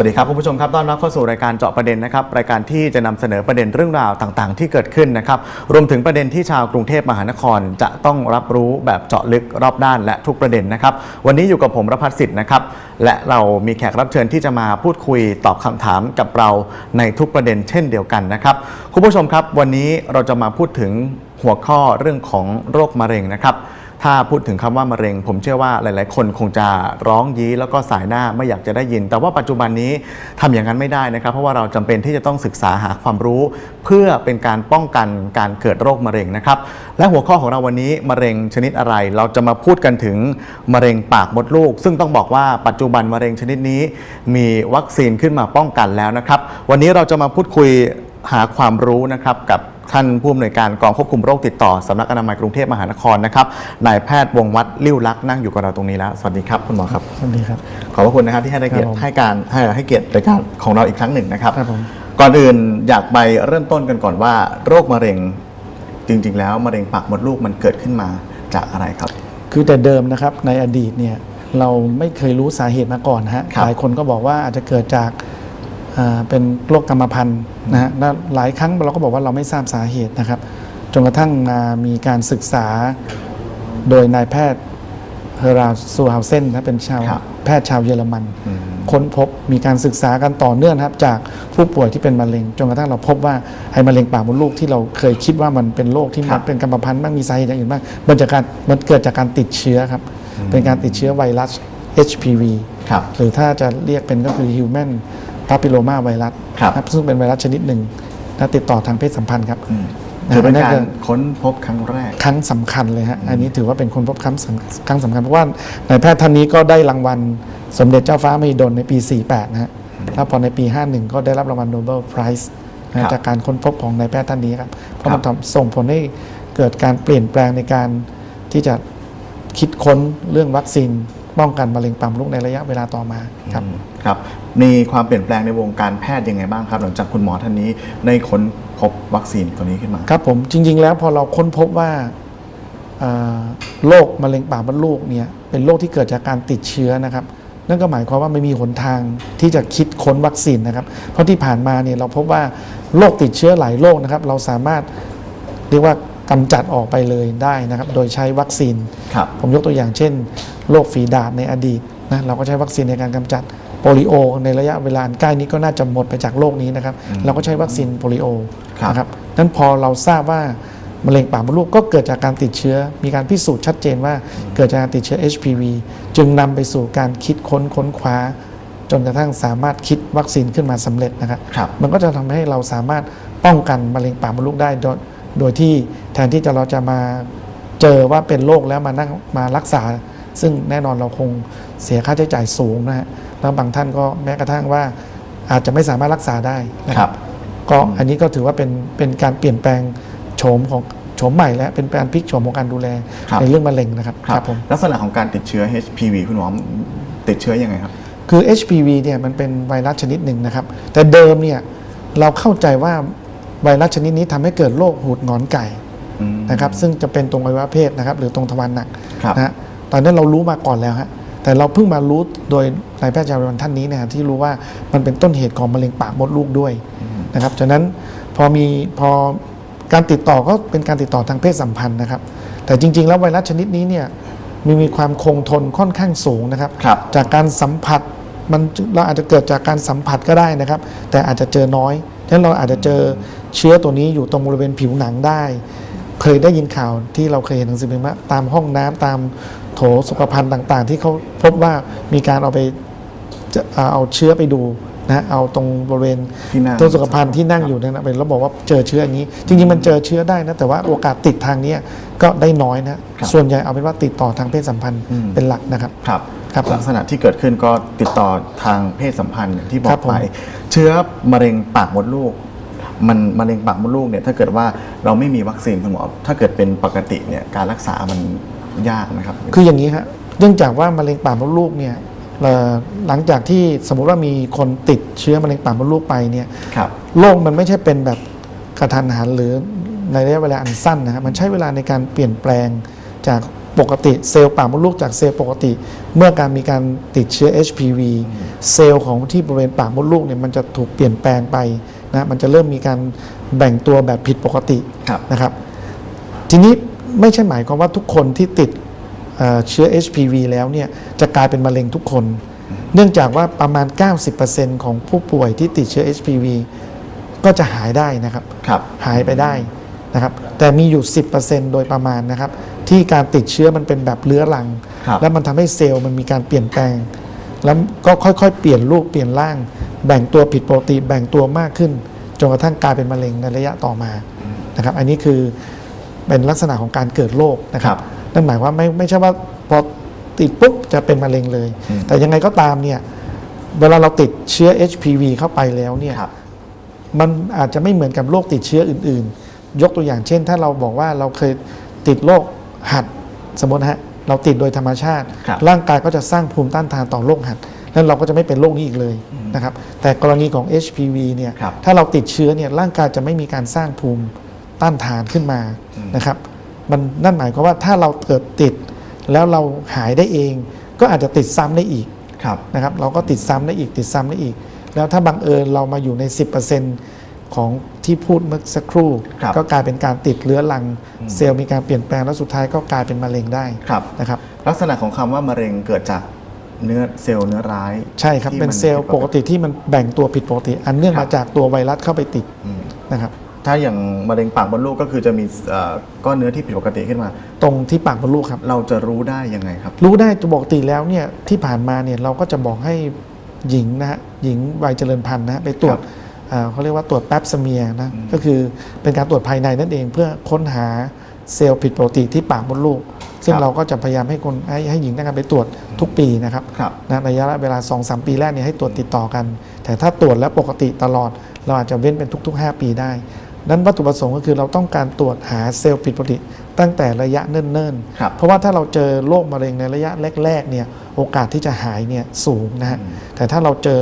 สวัสดีครับคุณผู้ชมครับต้อนรับเข้าสู่รายการเจาะประเด็นนะครับรายการที่จะนำเสนอประเด็นเรื่องราวต่างๆ ที่เกิดขึ้นนะครับรวมถึงประเด็นที่ชาวกรุงเทพมหานคร จะต้องรับรู้แบบเจาะลึกรอบด้านและทุกประเด็นนะครับวันนี้อยู่กับผมรพัฒน์สิทธิ์นะครับและเรามีแขกรับเชิญที่จะมาพูดคุยตอบคำถามกับเราในทุกประเด็นเช่นเดียวกันนะครับคุณผู้ชมครับ วันนี้เราจะมาพูดถึงหัวข้อเรื่องของโรคมะเร็งนะครับ ถ้าพูดถึงคำว่ามะเร็ง ผมเชื่อว่าหลาย ๆ คนคงจะร้องยี้แล้วก็สายหน้าไม่อยากจะได้ยิน แต่ว่าปัจจุบันนี้ทำอย่างนั้นไม่ได้นะครับ เพราะว่าเราจำเป็นที่จะต้องศึกษาหาความรู้ เพื่อเป็นการป้องกันการเกิดโรคมะเร็งนะครับ และหัวข้อของเราวันนี้มะเร็งชนิดอะไร เราจะมาพูดกันถึงมะเร็งปากมดลูก ซึ่งต้องบอกว่าปัจจุบันมะเร็งชนิดนี้มีวัคซีนขึ้นมาป้องกันแล้วนะครับ วันนี้เราจะมาพูดคุยหาความรู้นะครับกับ ท่านผู้อำนวยการกองควบคุมโรคติดต่อสำนักอนามัยกรุงเทพมหานครนะครับนายแพทย์วงศ์วัดลิ้วลักษณ์นั่งอยู่กับเราตรงนี้แล้ว สวัสดีครับคุณหมอครับ สวัสดีครับ ขอบพระคุณนะครับที่ให้เกียรครับผมติให้การให้ให้เกียรติรายการของเราอีกครั้งหนึ่งนะครับ ครับผม ก่อนอื่นอยากไปเริ่มต้นกันก่อนว่า โรคมะเร็งจริง ๆ แล้วมะเร็งปากมดลูกมันเกิดขึ้นมาจากอะไรครับ คือแต่เดิมนะครับในอดีตเนี่ยเราไม่เคยรู้สาเหตุมาก่อนนะฮะครับหลายคนก็บอกว่าอาจจะเกิดจากอ่า เป็นโรคกรรมพันธุ์นะฮะและหลายครั้งเราก็บอกว่าเราไม่ทราบสาเหตุนะครับ จนกระทั่งมามีการศึกษาโดยนายแพทย์เฮอราซูฮาวเซนนะเป็นชาวครับแพทย์ชาวเยอรมันอืมค้นพบมีการศึกษากันต่อเนื่องนะครับ จากผู้ป่วยที่เป็นมะเร็ง จนกระทั่งเราพบว่าไอ้มะเร็งปากมดลูกที่เราเคยคิดว่ามันเป็นโรคที่ครัมับนเป็นกรรมพันธุ์บ้างมีสาเหตุอย่างอื่นบ้างมันจากการมันเกิดจากการติดเชื้อครับ เป็นการติดเชื้อไวรัส HPV ครับหรือถ้าจะเรียกเป็นก็คือ Human Papilloma Virus ครับ ซึ่งเป็นไวรัสชนิดหนึ่งและติดต่อทางเพศสัมพันธ์ครับ อืมนะถือเป็นนั่นกาคืรอค้นพบครั้งแรก ครั้งสำคัญเลยฮะ อันนี้ถือว่าเป็นคนพบครั้งสำครั้งสำคัญเพราะว่านายแพทย์ท่านนี้ก็ได้รางวัลสมเด็จเจ้าฟ้ามหิดลในปี 48 นะฮะ แล้วพอในปี 51 ก็ได้รับรางวัลโนเบลไพรส์ครันะบจากการค้นพบของนายแพทย์ท่านนี้ครับ เพราะครับมันทำส่งผลให้เกิดการเปลี่ยนแปลงในการที่จะคิดค้นเรื่องวัคซีนป้องกันมะเร็งปากมดลูกในระยะเวลาต่อมาครับ อืมครับ มีความเปลี่ยนแปลงในวงการแพทย์ยังไงบ้างครับ หลังจากคุณหมอท่านนี้ได้ค้นพบวัคซีนตัวนี้ขึ้นมา ครับผมจริง ๆ แล้วพอเราค้นพบว่าอ่าโรคมะเร็งปากมดลูกเนี่ยเป็นโรคที่เกิดจากการติดเชื้อนะครับ นั่นก็หมายความว่าไม่มีหนทางที่จะคิดค้นวัคซีนนะครับ เพราะที่ผ่านมาเนี่ยเราพบว่าโรคติดเชื้อหลายโรคนะครับ เราสามารถเรียกว่ากำจัดออกไปเลยได้นะครับ โดยใช้วัคซีนครับผมยกตัวอย่างเช่นโรคฝีดาษในอดีตนะเราก็ใช้วัคซีนในการกำจัด โปลิโอ ในระยะเวลาอันใกล้นี้ก็น่าจะหมดไปจากโรคนี้นะครับ เราก็ใช้วัคซีนโปลิโอครับนะครับนั้นพอเราทราบว่ามะเร็งปากมดลูกก็เกิดจากการติดเชื้อ มีการพิสูจน์ชัดเจนว่าเกิดจากการติดเชื้อ HPV จึงนำไปสู่การคิดค้นค้นคว้า จนกระทั่งสามารถคิดวัคซีนขึ้นมาสำเร็จนะครับครับ มันก็จะทำให้เราสามารถป้องกันมะเร็งปากมดลูกได้โดยโดยที่แทนที่จะเราจะมาเจอว่าเป็นโรคแล้วมานั่งมารักษา ซึ่งแน่นอนเราคงเสียค่าใช้จ่ายสูงนะฮะ แล้วบางท่านก็แม้กระทั่งว่าอาจจะไม่สามารถรักษาได้นะคครัรับบก็อันนี้ก็ถือว่าเป็นเป็นการเปลี่ยนแปลงโฉมของโฉมใหม่และเป็นการพลิกโฉมของการดูแลครับในเรื่องมะเร็งนะครับครับผมลักษณะของการติดเชื้อ HPV คุณหมอติดเชื้อยังไงครับ คือ HPV เนี่ยมันเป็นไวรัสชนิดหนึ่งนะครับ แต่เดิมเนี่ยเราเข้าใจว่าไวรัสชนิดนี้ทำให้เกิดโรคหูดหงอนไก่อืมนะครับซึ่งจะเป็นตรงอวัยวะเพศนะครับ หรือตรงทวารหนักครับนะฮะตอนนั้นเรารู้มาก่อนแล้วฮะ แต่เราเพิ่งมารู้โดยนายแพทย์ชาวเยอรมันท่านนี้เนยที่รู้ว่ามันเป็นต้นเหตุของมะเร็งปากมดลูกด้วยนะครับฉะนั้นพอมีพอการติดต่อก็เป็นการติดต่อทางเพศสัมพันธ์นะครับ แต่จริง ๆ แล้วไวรัสชนิดนี้เนี่ยมีมีความคงทนค่อนข้างสูงนะครับครับจากการสัมผัสมันเราอาจจะเกิดจากการสัมผัสก็ได้นะครับ แต่อาจจะเจอน้อยฉะนั้นเราอาจจะเจอเชื้อตัวนี้อยู่ตรงบริเวณผิวหนังได้ เคยได้ยินข่าวที่เราเคยเห็นหนังสือพิมพ์ว่าตามห้องน้ำตามโถสุขภัณฑ์ต่างๆ ที่เขาพบว่ามีการเอาไปจะเอาเอาเชื้อไปดูนะเอาตรงบริเวณที่นั่งโถสุขภัณฑ์ที่นั่งอยู่นั่นนะเป็นแล้วบอกว่าเจอเชื้ออย่างนี้ จริงๆมันเจอเชื้อได้นะ แต่ว่าโอกาสติดทางเนี้ยก็ได้น้อยนะครับส่วนใหญ่เอาเป็นว่าติดต่อทางเพศสัมพันธ์อืมเป็นหลักนะครับครับครับลักษณะที่เกิดขึ้นก็ติดต่อทางเพศสัมพันธ์อย่างที่บอครักบผมไปเชื้อมะเร็งปากมดลูก มันมะเร็งปากมดลูกเนี่ยถ้าเกิดว่าเราไม่มีวัคซีนคุณหมอถ้าเกิดเป็นปกติเนี่ยการรักษามัน ยากนะครับ คืออย่างนี้ฮะเนื่องจากว่ามะเร็งปากมดลูกเนี่ยเอ่อหลังจากที่สมมุติว่ามีคนติดเชื้อมะเร็งปากมดลูกไปเนี่ยครับโรคมันไม่ใช่เป็นแบบกระทันหันหรือในระยะเวลาอันสั้นนะครับมันใช้เวลาในการเปลี่ยนแปลงจากปปกติเซลล์ปากมดลูกจากเซลล์ปกติ เมื่อการมีการติดเชื้อ HPV เซลล์ของที่บริเวณปากมดลูกเนี่ยมันจะถูกเปลี่ยนแปลงไปนะมันจะเริ่มมีการแบ่งตัวแบบผิดปกติครับนะครับ ทีนี้ ไม่ใช่หมายความว่าทุกคนที่ติดเอ่อเชื้อ HPV แล้วเนี่ยจะกลายเป็นมะเร็งทุกคน เนื่องจากว่าประมาณ 90%ของผู้ป่วยที่ติดเชื้อ HPV ก็จะหายได้นะครับครับหายไปได้นะครับ แต่มีอยู่ 10%โดยประมาณนะครับ ที่การติดเชื้อมันเป็นแบบเลื้อรังครับแล้วมันทำให้เซลล์มันมีการเปลี่ยนแปลง แล้วก็ค่อยๆ เปลี่ยนรูปเปลี่ยนร่าง แบ่งตัวผิดปกติแบ่งตัวมากขึ้นจนกระทั่งกลายเป็นมะเร็งในระยะต่อมานะครับ อันนี้คือ เป็นลักษณะของการเกิดโรคนะครัครับบนั่นหมายว่าไม่ไม่ใช่ว่าพอติดปุ๊บจะเป็นมะเร็งเลยอืมแต่ยังไงก็ตามเนี่ยเวลาเราติดเชื้อ HPV เข้าไปแล้วเนี่ยครับมันอาจจะไม่เหมือนกับโรคติดเชื้ออื่น ๆ ยกตัวอย่างเช่น ถ้าเราบอกว่าเราเคยติดโรคหัดสมมตินะฮะเราติดโดยธรรมชาติครับร่างกายก็จะสร้างภูมิต้านทานต่อโรคหัดแล้วเราก็จะไม่เป็นโรคนี้อีกเลยนะครับแต่กรณีของ HPV เนี่ยครับถ้าเราติดเชื้อเนี่ยร่างกายจะไม่มีการสร้างภูมิ ต้านทานขึ้นมานะครับมันนั่นหมายความว่าถ้าเราเกิดติดแล้วเราหายได้เอง ก็อาจจะติดซ้ำได้อีกครับนะครับ เราก็ติดซ้ำได้อีกติดซ้ำได้อีก แล้วถ้าบังเอิญเรามาอยู่ใน 10%ของที่พูดเมื่อสักครู่ครับก็กลายเป็นการติดเรื้อรังเซลล์มีการเปลี่ยนแปลงแล้วสุดท้ายก็กลายเป็นมะเร็งได้ครับนะครับ ลักษณะของคำว่ามะเร็งเกิดจากเนื้อเซลล์เนื้อร้ายใช่ครับที่เป็นมัเซลล์ปกติที่มันแบ่งตัวผิดปกติ อันเนื่องครัมาบจากตัวไวรัสเข้าไปติดอืมนะครับ ถ้าอย่างมะเร็งปากมดลูกก็คือจะมีเอ่อก้อนเนื้อที่ผิดปกติขึ้นมา ตรงที่ปากมดลูกครับ เราจะรู้ได้ยังไงครับ รู้ได้ปกติแล้วเนี่ยที่ผ่านมาเนี่ยเราก็จะบอกให้หญิงนะฮะหญิงวัยเจริญพันธุ์นะฮะไปตรวจครับอ่าเขาเรียกว่าตรวจแป๊บสเมียร์นะก็คือเป็นการตรวจภายในนั่นเองเพื่อค้นหาเซลล์ผิดปกติที่ปากมดลูก ซึ่งครับเราก็จะพยายามให้คนให้ให้หญิงได้การไปตรวจทุกปีนะครับ ครับ นะระยะเวลา 2-3 ปีแรกเนี่ยให้ตรวจติดต่อกัน แต่ถ้าตรวจแล้วปกติตลอด เราอาจจะเว้นเป็นทุก ๆ 5 ปีได้ นั้นวัตถุประสงค์ก็คือเราต้องการตรวจหาเซลล์ผิดปกติ ตั้งแต่ระยะเนิ่นครับๆเพราะว่าถ้าเราเจอโรคมะเร็งในระยะแรกๆเนี่ยโอกาสที่จะหายเนี่ยสูงนะฮะแต่ถ้าเราเจอ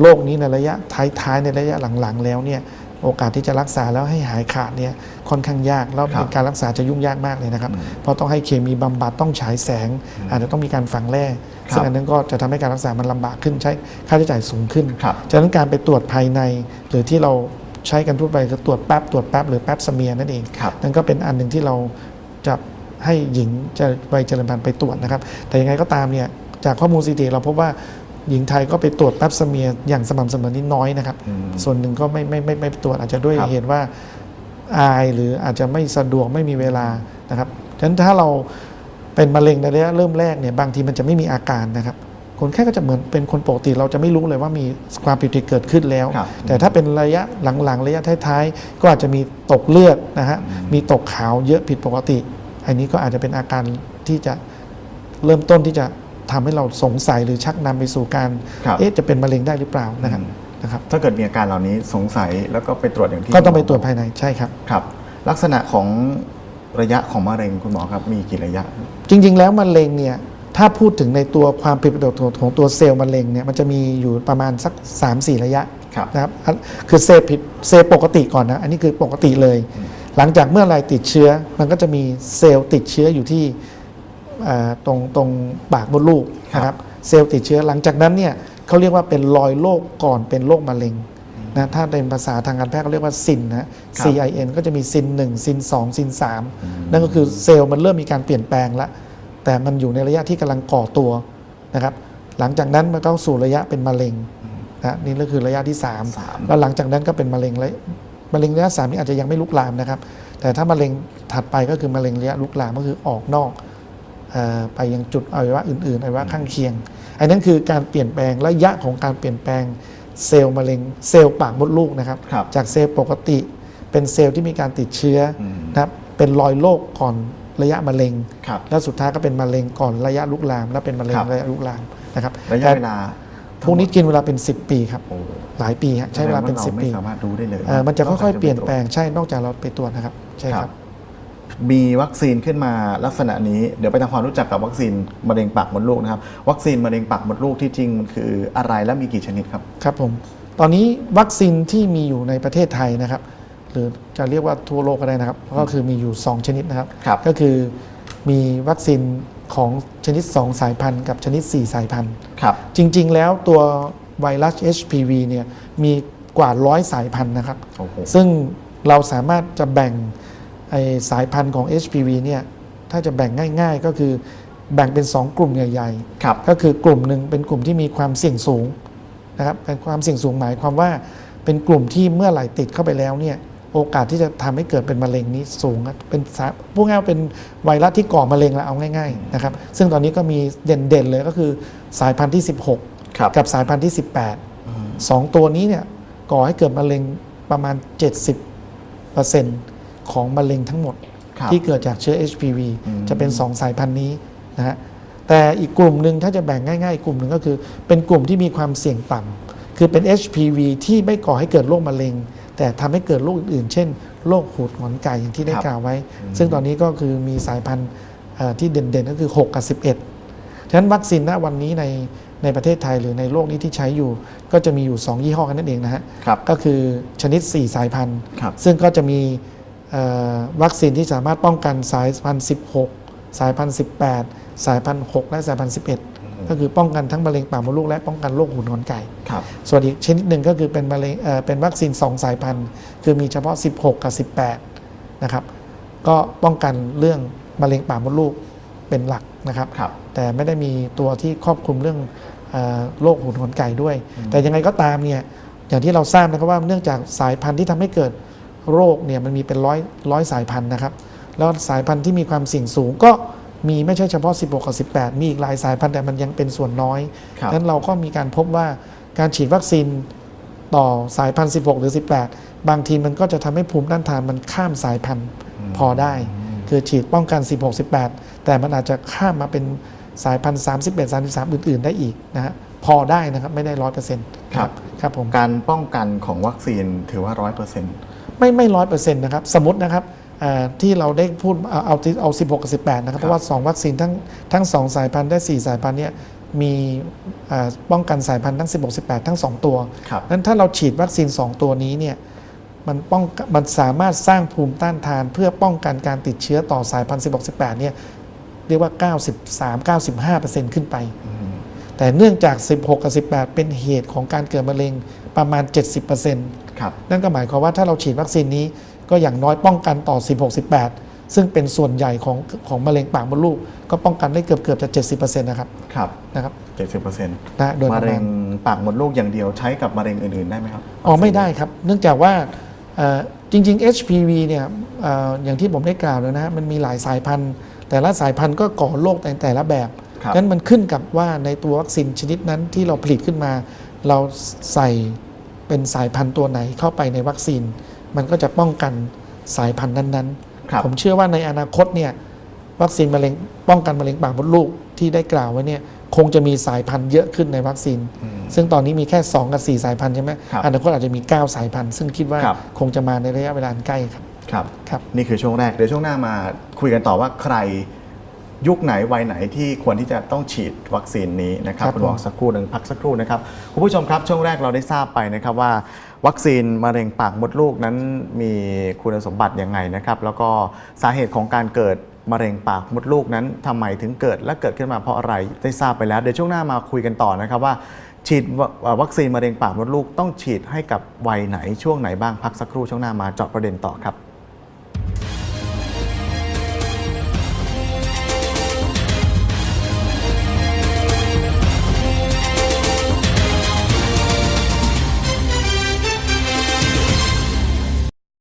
โรคนี้ในระยะท้ายๆในระยะหลังๆ แล้วเนี่ยโอกาสที่จะรักษาแล้วให้หายขาดเนี่ยค่อนข้างยากแล้วครับเป็นการรักษาจะยุ่งยากมากเลยนะครับอืมเพราะต้องให้เคมีบำบัดต้องฉายแสง อาจจะต้องมีการฝังแร่ครับซึ่งอันนั้นก็จะทำให้การรักษามันลำบากขึ้นใช้ค่าใช้จ่ายสูงขึ้นครับฉะนั้นการไปตรวจภายในหรือที่เรา ใช้กันทั่วไปคือตรวจแป๊บตรวจแป๊บหรือแป๊บสเมียร์นั่นเองครับนั่นก็เป็นอันหนึ่งที่เราจะให้หญิงจะวัยเจริญพันธุ์ไปตรวจนะครับ แต่ยังไงก็ตามเนี่ยจากข้อมูลสถิติเราพบว่าหญิงไทยก็ไปตรวจแป๊บสเมียร์อย่างสม่ำเสมอนิดน้อยนะครับอืมส่วนหนึ่งก็ไม่ไม่ไม่ไม่ไปตรวจอาจจะด้วยครับเหตุว่าอายหรืออาจจะไม่สะดวกไม่มีเวลานะครับฉะนั้นถ้าเราเป็นมะเร็งในระยะเริ่มแรกเนี่ยบางทีมันจะไม่มีอาการนะครับ คนแค่ก็จะเหมือนเป็นคนปกติ เราจะไม่รู้เลยว่ามีความผิดปกติเกิดขึ้นแล้วครับแต่ถ้าเป็นระยะหลังๆ ระยะท้ายๆ ก็อาจจะมีตกเลือดนะฮะมีตกขาวเยอะผิดปกติ อันนี้ก็อาจจะเป็นอาการที่จะเริ่มต้นที่จะทำให้เราสงสัยหรือชักนำไปสู่การครับเอ๊ะจะเป็นมะเร็งได้หรือเปล่านะครับอืมนะครับถ้าเกิดมีอาการเหล่านี้สงสัยแล้วก็ไปตรวจอย่างที่ก็ต้องไปคุณหมตรวจภายในใช่ครับครับ ลักษณะของระยะของมะเร็งคุณหมอครับมีกี่ระยะ จริง ๆ แล้วมะเร็งเนี่ย ถ้าพูดถึงในตัวความผิดปกติของตัวเซลล์มะเร็งเนี่ยมันจะมีอยู่ประมาณสัก 3-4 ระยะครับนะครับอันคือเซลล์ผิดเซลล์ปกติก่อนนะอันนี้คือปกติเลย หลังจากเมื่อไรติดเชื้อ มันก็จะมีเซลล์ติดเชื้ออยู่ที่เอ่อตรงตรงปากมดลูกนะครับเซลล์ติดเชื้อหลังจากนั้นเนี่ยเขาเรียกว่าเป็นรอยโรคก่อนเป็นโรคมะเร็งนะถ้าเป็นภาษาทางการแพทย์เขาเรียกว่าซินนะครับ CIN ก็จะมีซิน1ซิน2ซิน3นั่นก็คือเซลล์มันเริ่มมีการเปลี่ยนแปลงแล้ว แต่มันอยู่ในระยะที่กำลังก่อตัวนะครับ หลังจากนั้นมันก็สู่ระยะเป็นมะเร็งนะนี่ก็คือระยะที่สาม3แล้วหลังจากนั้นก็เป็นมะเร็งระมะเร็งระยะสามนี่อาจจะยังไม่ลุกลามนะครับ แต่ถ้ามะเร็งถัดไปก็คือมะเร็งระยะลุกลามก็คือออกนอกเออไปยังจุดอวัยวะอื่นๆอวัยวะข้างเคียง อันนั้นคือการเปลี่ยนแปลงระยะของการเปลี่ยนแปลงเซลล์มะเร็งเซลล์ปากมดลูกนะครับครับจากเซลล์ปกติ เป็นเซลล์ที่มีการติดเชื้ออมนะครับเป็นรอยโรคก่อน ระยะมะเร็งครับแล้วสุดท้ายก็เป็นมะเร็งก่อนระยะลุกลาม แล้วเป็นมะเร็งครับระยะลุกลามนะครับระยะแต่เวลาพวกนี้กินเวลาเป็น 10 ปีครับโอ้หลายปีฮะใช้เวลาเป็นแสดง10รปีไม่สามารถรู้ได้เลยเอ่อมันจะค่อยๆเปลี่ยนแปลงงใช่นอกจากเราไปตรวจนะครับใช่ครับ มีวัคซีนขึ้นมาลักษณะนี้เดี๋ยวไปทำความรู้จักกับวัคซีนมะเร็งปากมดลูกนะครับ วัคซีนมะเร็งปากมดลูกที่จริงมันคืออะไรและมีกี่ชนิดครับครับผมตอนนี้วัคซีนที่มีอยู่ในประเทศไทยนะครับ หรือจะเรียกว่าทั่วโลกก็ได้นะครับ ก็คือมีอยู่ 2 ชนิดนะครับ ครับก็คือมีวัคซีนของชนิด 2 สายพันธุ์กับชนิด 4 สายพันธุ์ ครับจริง ๆ แล้วตัวไวรัส HPV เนี่ยมีกว่าร้อยสายพันธุ์นะครับ โอ้โหซึ่งเราสามารถจะแบ่งไอสายพันธุ์ของ HPV เนี่ยถ้าจะแบ่งง่าย ๆ ก็คือแบ่งเป็น 2 กลุ่มใหญ่ครับๆก็คือกลุ่มหนึ่งเป็นกลุ่มที่มีความเสี่ยงสูงนะครับเป็นความเสี่ยงสูงหมายความว่าเป็นกลุ่มที่เมื่อไหร่ติดเข้าไปแล้วเนี่ย โอกาสที่จะทำให้เกิดเป็นมะเร็งนี้สูงครับเป็นสายพูดง่ายๆว่าเป็นไวรัสที่ก่อมะเร็งแล้วเอาง่ายๆนะครับซึ่งตอนนี้ก็มีเด่นๆเลยก็คือสายพันธุ์ที่ 16ครับกับสายพันธุ์ที่ 18สองตัวนี้เนี่ยก่อให้เกิดมะเร็งประมาณ 70%ของมะเร็งทั้งหมดครับที่เกิดจากเชื้อ HPV อืมจะเป็น 2 สายพันธุ์นี้นะฮะแต่อีกกลุ่มหนึ่งถ้าจะแบ่งง่ายๆอีกกลุ่มหนึ่งก็คือ เป็นกลุ่มที่มีความเสี่ยงต่ำคือเป็น HPV ที่ไม่ก่อให้เกิดโรคมะเร็ง แต่ทำให้เกิดโรคอื่นๆ เช่นโรคหูดหงอนไก่อย่างที่ได้ครับกล่าวไว้ ซึ่งตอนนี้ก็คือมีสายพันธุ์เอ่อที่เด่นๆ ก็คือ 6 กับ 11 ฉะนั้นวัคซีนณวันนี้ในในประเทศไทยหรือในโลกนี้ที่ใช้อยู่ ก็จะมีอยู่ 2 ยี่ห้อกันนั่นเองนะฮะครับก็คือชนิด 4 สายพันธุ์ครับซึ่งก็จะมีเอ่อวัคซีนที่สามารถป้องกันสายพันธุ์ 16 สายพันธุ์ 18 สายพันธุ์ 6 และสายพันธุ์ 11 ก็คือป้องกันทั้งมะเร็งปากมดลูกและป้องกันโรคหูหนอนไก่ครับส่วนอีกชนิดหนึ่งก็คือเป็นมะเร็งเอ่อเป็นวัคซีน 2 สายพันธุ์ คือมีเฉพาะ 16 กับ 18 นะครับ ก็ป้องกันเรื่องมะเร็งปากมดลูกเป็นหลักนะครับครับแต่ไม่ได้มีตัวที่ครอบคลุมเรื่องเออโรคหูหนวกไก่ด้วย แต่ยังไงก็ตามเนี่ยอย่างที่เราทราบนะครับว่าเนื่องจากสายพันธุ์ที่ทำให้เกิดโรคเนี่ยมันมีเป็นร้อยร้อยสายพันธุ์นะครับ แล้วสายพันธุ์ที่มีความเสี่ยงสูงก็ มีไม่ใช่เฉพาะ 16 กับ 18 มีอีกหลายสายพันธุ์แต่มันยังเป็นส่วนน้อยครับ นั้นเราก็มีการพบว่าการฉีดวัคซีนต่อสายพันธุ์ 16 หรือ 18 บางทีมันก็จะทำให้ภูมิต้านทานมันข้ามสายพันธุ์พอได้ คือฉีดป้องกัน 16 18 แต่มันอาจจะข้ามมาเป็นสายพันธุ์ 31 33 อื่น ๆ ได้อีกนะฮะพอได้นะครับไม่ได้ร้อยเปอร์เซ็นต์ครับ ครับผม การป้องกันของวัคซีนถือว่าร้อยเปอร์เซ็นต์ ไม่ไม่ร้อยเปอร์เซ็นต์นะครับ สมมตินะครับเอ่อ ที่เราได้พูดเอาเอาที่เอา16 กับ 18 นะครับครับ เพราะว่า 2 วัคซีนทั้งทั้ง 2 สายพันธุ์ได้ 4 สายพันธุ์เนี่ยมีเอ่อป้องกันสายพันธุ์ทั้ง 16 18 ทั้ง 2 ตัวครับนั้นถ้าเราฉีดวัคซีน 2 ตัวนี้เนี่ยมันป้องกันมันสามารถสร้างภูมิต้านทาน เพื่อป้องกันการติดเชื้อต่อสายพันธุ์ 16 18 เนี่ยเรียกว่า 93 95 ขึ้นไป แต่เนื่องจาก 16 กับ 18 เป็นเหตุของการเกิดมะเร็งประมาณ 70%ครับนั่นก็หมายความว่าถ้าเราฉีดวัคซีนนี้ ก็อย่างน้อยป้องกันต่อ 16 18 ซึ่งเป็นส่วนใหญ่ของของมะเร็งปากมดลูก ก็ป้องกันได้เกือบเกือบจะ 70%นะครับครับนะครับเจ็ดสิบเปอร์เซ็นต์นะโดยปมะระเร็มาณงปากมดลูกอย่างเดียวใช้กับมะเร็งอื่นๆได้ไหมครับอ๋อไม่ได้ครับ เนื่องจากว่าเอ่อจริง ๆ HPV เนี่ยเอ่ออย่างที่ผมได้กล่าวแล้วนะฮะมันมีหลายสายพันธุ์ แต่ละสายพันธุ์ก็ก่อโรคแต่แต่ละแบบ ครับ นั้นมันขึ้นกับว่าในตัววัคซีนชนิดนั้นที่เราผลิตขึ้นมา เราใส่เป็นสายพันธุ์ตัวไหนเข้าไปในวัคซีน มันก็จะป้องกันสายพันธุ์นั้นครับๆผมเชื่อว่าในอนาคตเนี่ยวัคซีนมะเร็งป้องกันมะเร็งปากมดลูกที่ได้กล่าวไว้เนี่ยคงจะมีสายพันธุ์เยอะขึ้นในวัคซีนอืมซึ่งตอนนี้มีแค่ 2 กับ 4 สายพันธุ์ใช่ไหมครับอนาคตอาจจะมี 9 สายพันธุ์ ซึ่งคิดว่าครับคงจะมาในระยะเวลาอันใกล้ครับครับครับ นี่คือช่วงแรก เดี๋ยวช่วงหน้ามาคุยกันต่อว่าใคร ยุคไหนวัยไหนที่ควรที่จะต้องฉีดวัคซีนนี้นะครับครับคุณหมอสักครู่หนึ่งพักสักครู่นะครับคุณผู้ชมครับช่วงแรกเราได้ทราบไปนะครับว่า วัคซีนมะเร็งปากมดลูกนั้นมีคุณสมบัติยังไงนะครับ แล้วก็สาเหตุของการเกิดมะเร็งปากมดลูกนั้นทำไมถึงเกิดและเกิดขึ้นมาเพราะอะไรได้ทราบไปแล้ว เดี๋ยวช่วงหน้ามาคุยกันต่อนะครับว่า ฉีดววัคซีนมะเร็งปากมดลูกต้องฉีดให้กับวัยไหนช่วงไหนบ้างพักสักครู่ช่วงหน้ามาเจาะประเด็นต่อครับ